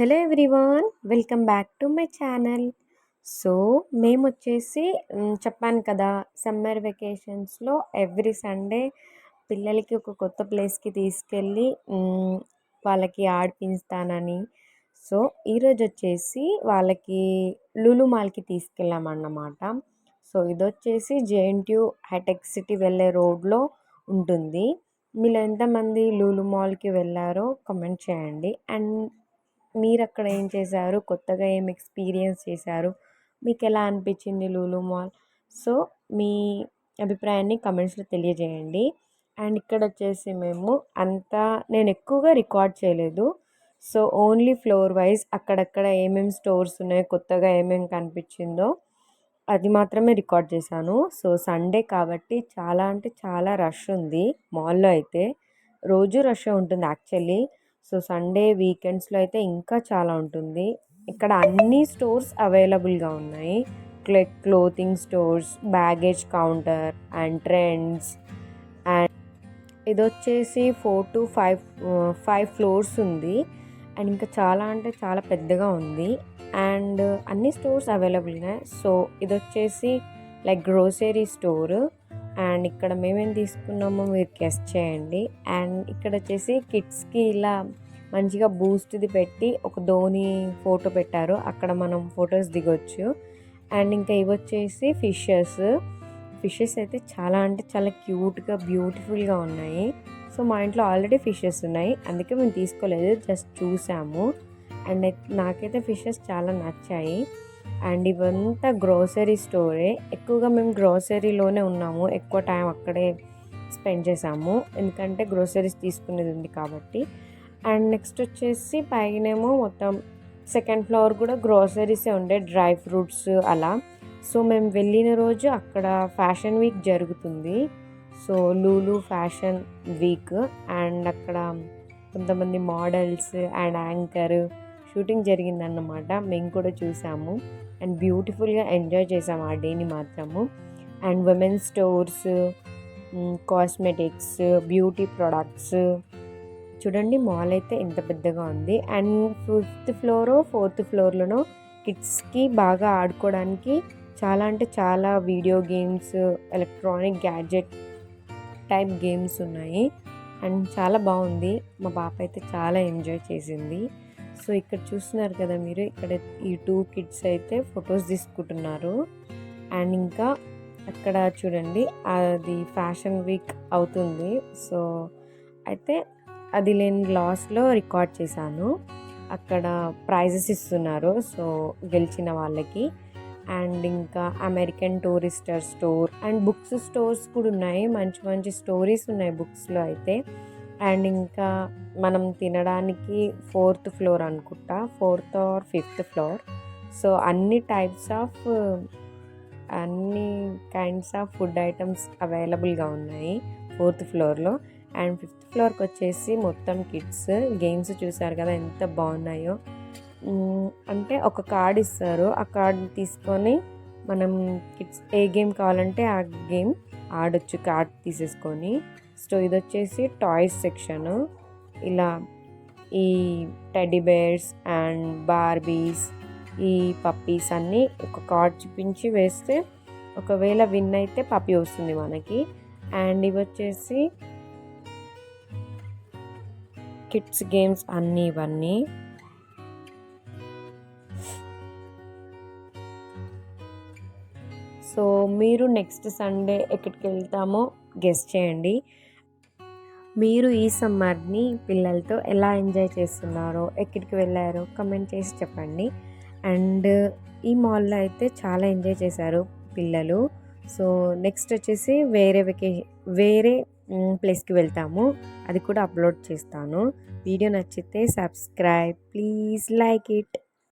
Hello everyone welcome back to my channel. So మేము వచ్చేసి చెప్పాను కదా సమ్మర్ వెకేషన్స్లో ఎవ్రీ సండే పిల్లలకి ఒక కొత్త ప్లేస్కి తీసుకెళ్ళి వాళ్ళకి ఆడిపిస్తానని. సో ఈరోజు వచ్చేసి వాళ్ళకి లులు మాల్కి తీసుకెళ్ళామన్నమాట. సో ఇది వచ్చేసి జేఎన్టీయూ హైటెక్ సిటీ వెళ్ళే రోడ్లో ఉంటుంది. మీరు ఎంతమంది లూలు మాల్కి వెళ్ళారో కమెంట్ చేయండి. అండ్ మీరు అక్కడ ఏం చేశారు? కొత్తగా ఏం ఎక్స్పీరియన్స్ చేశారు? మీకు ఎలా అనిపించింది లూలు మాల్? సో మీ అభిప్రాయాన్ని కమెంట్స్లో తెలియజేయండి. అండ్ ఇక్కడ వచ్చేసి మేము అంతా నేను ఎక్కువగా రికార్డ్ చేయలేదు. సో ఓన్లీ ఫ్లోర్ వైజ్ అక్కడక్కడ ఏమేమి స్టోర్స్ ఉన్నాయో కొత్తగా ఏమేమి కనిపించిందో అది మాత్రమే రికార్డ్ చేశాను. సో సండే కాబట్టి చాలా అంటే చాలా రష్ ఉంది మాల్లో అయితే. రోజు రష్ ఉంటుంది యాక్చువల్లీ. సో సండే వీకెండ్స్లో అయితే ఇంకా చాలా ఉంటుంది. ఇక్కడ అన్ని స్టోర్స్ అవైలబుల్గా ఉన్నాయి. Clay clothing stores baggage counter and trends and ఇది వచ్చేసి four to five five floors ఉంది. అండ్ ఇంకా చాలా అంటే చాలా పెద్దగా ఉంది. అండ్ అన్ని స్టోర్స్ అవైలబుల్గా. సో ఇది వచ్చేసి లైక్ గ్రోసరీ స్టోర్. అండ్ ఇక్కడ మేమేం తీసుకున్నామో మీరు గెస్ట్ చేయండి. అండ్ ఇక్కడ వచ్చేసి కిడ్స్కి ఇలా మంచిగా బూస్ట్ది పెట్టి ఒక ధోని ఫోటో పెట్టారు. అక్కడ మనం ఫొటోస్ దిగొచ్చు. అండ్ ఇంకా ఇవి వచ్చేసి ఫిషెస్. ఫిషెస్ అయితే చాలా అంటే చాలా క్యూట్గా బ్యూటిఫుల్గా ఉన్నాయి. సో మా ఇంట్లో ఆల్రెడీ ఫిషెస్ ఉన్నాయి. అందుకే మేము తీసుకోలేదు. జస్ట్ చూసాము. అండ్ నాకైతే ఫిషెస్ చాలా నచ్చాయి. అండ్ ఇవంతా గ్రోసరీ స్టోరే. ఎక్కువగా మేము గ్రోసరీలోనే ఉన్నాము. ఎక్కువ టైం అక్కడే స్పెండ్ చేసాము ఎందుకంటే గ్రోసరీస్ తీసుకునేది ఉంది కాబట్టి. అండ్ నెక్స్ట్ వచ్చేసి పైనేమో మొత్తం సెకండ్ ఫ్లోర్ కూడా గ్రోసరీసే ఉండే. డ్రై ఫ్రూట్స్ అలా. సో మేము వెళ్ళిన రోజు అక్కడ ఫ్యాషన్ వీక్ జరుగుతుంది. So Lulu fashion week. And అక్కడ కొంతమంది మోడల్స్ అండ్ యాంకర్ షూటింగ్ జరిగిందన్నమాట. మేము కూడా చూసాము. అండ్ బ్యూటిఫుల్గా ఎంజాయ్ చేసాము ఆ డేని మాత్రము. And women's stores cosmetics beauty products. చూడండి మాల్ అయితే ఎంత పెద్దగా ఉంది. అండ్ ఫిఫ్త్ ఫ్లోర్ ఫోర్త్ ఫ్లోర్లోనో కిడ్స్కి బాగా ఆడుకోవడానికి చాలా అంటే చాలా video games electronic gadget type games ఉన్నాయి. అండ్ చాలా బాగుంది. మా పాప అయితే చాలా ఎంజాయ్ చేసింది. సో ఇక్కడ చూస్తున్నారు కదా మీరు ఇక్కడ ఈ టూ కిడ్స్ అయితే ఫొటోస్ తీసుకుంటున్నారు. అండ్ ఇంకా అక్కడ చూడండి అది ఫ్యాషన్ వీక్ అవుతుంది. సో అయితే అది నేను లాస్ట్లో రికార్డ్ చేశాను. అక్కడ ప్రైజెస్ ఇస్తున్నారు సో గెలిచిన వాళ్ళకి. అండ్ ఇంకా American Tourister store and books stores కూడా ఉన్నాయి. మంచి మంచి స్టోరీస్ ఉన్నాయి బుక్స్లో అయితే. అండ్ ఇంకా మనం తినడానికి ఫోర్త్ ఫ్లోర్ అనుకుంటా fourth or fifth floor. So అన్ని టైప్స్ ఆఫ్ అన్ని కైండ్స్ ఆఫ్ ఫుడ్ ఐటమ్స్ అవైలబుల్గా ఉన్నాయి ఫోర్త్ ఫ్లోర్లో. అండ్ ఫిఫ్త్ ఫ్లోర్కి వచ్చేసి మొత్తం కిడ్స్ గేమ్స్ చూసారు కదా ఎంత బాగున్నాయో. అంటే ఒక కార్డ్ ఇస్తారు. ఆ కార్డ్ తీసుకొని మనం కిడ్స్ ఏ గేమ్ కావాలంటే ఆ గేమ్ ఆడొచ్చు కార్డ్ తీసేసుకొని. సో ఇది వచ్చేసి టాయ్స్ సెక్షన్. ఇలా ఈ టెడ్డీ బేర్స్ అండ్ బార్బీస్ ఈ పప్పీస్ అన్నీ ఒక కార్డ్ చూపించి వేస్తే ఒకవేళ విన్ అయితే పప్పీ వస్తుంది మనకి. అండ్ ఇవి వచ్చేసి కిడ్స్ గేమ్స్ అన్నీ ఇవన్నీ. సో మీరు నెక్స్ట్ సండే ఎక్కడికి వెళ్తామో గెస్ట్ చేయండి. మీరు ఈ సమ్మర్ని పిల్లలతో ఎలా ఎంజాయ్ చేస్తున్నారో ఎక్కడికి వెళ్ళారో కమెంట్ చేసి చెప్పండి. అండ్ ఈ మాల్లో అయితే చాలా ఎంజాయ్ చేశారు పిల్లలు. సో నెక్స్ట్ వచ్చేసి వేరే వెకే వేరే ప్లేస్కి వెళ్తాము. అది కూడా అప్లోడ్ చేస్తాను. వీడియో నచ్చితే సబ్స్క్రైబ్ ప్లీజ్ లైక్ ఇట్.